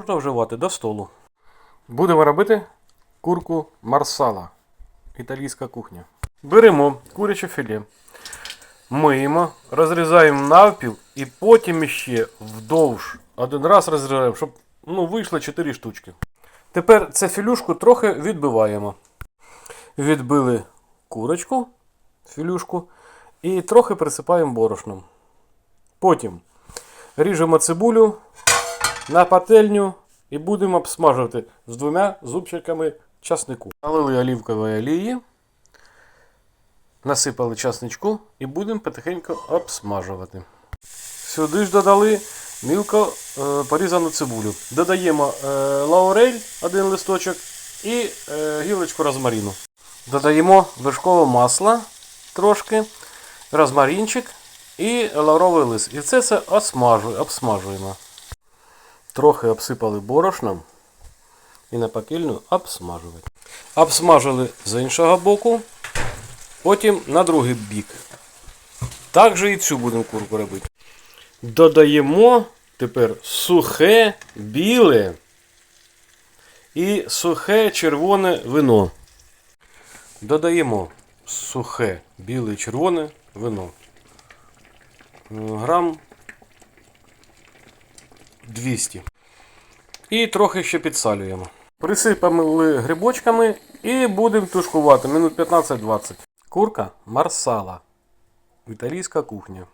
Можна вживати до столу. Будемо робити курку марсала. Італійська кухня. Беремо куряче філе. Миємо, розрізаємо навпіл і потім ще вдовж один раз розрізаємо, щоб ну, вийшло 4 штучки. Тепер це філюшку трохи відбиваємо. Відбили курочку, філюшку, і трохи присипаємо борошном. Потім ріжемо цибулю на пательню і будемо обсмажувати з двома зубчиками часнику. Налили олівкової олії, насипали часничку і будемо потихеньку обсмажувати. Сюди ж додали мілко е, порізану цибулю. Додаємо е, лаурель, один листочок і е, гілочку розмарину. Додаємо вершкове масло трошки, розмаринчик і лавровий лист. І це все обсмажуємо. Трохи обсипали борошном і на пекельну обсмажувати. Обсмажили з іншого боку, потім на другий бік. Так же і цю будемо курку робити. Додаємо тепер сухе біле і сухе червоне вино. Додаємо сухе біле червоне вино. Е, Грам 200. І трохи ще підсалюємо. Присипали грибочками і будемо тушкувати минут 15-20. Курка марсала. Італійська кухня.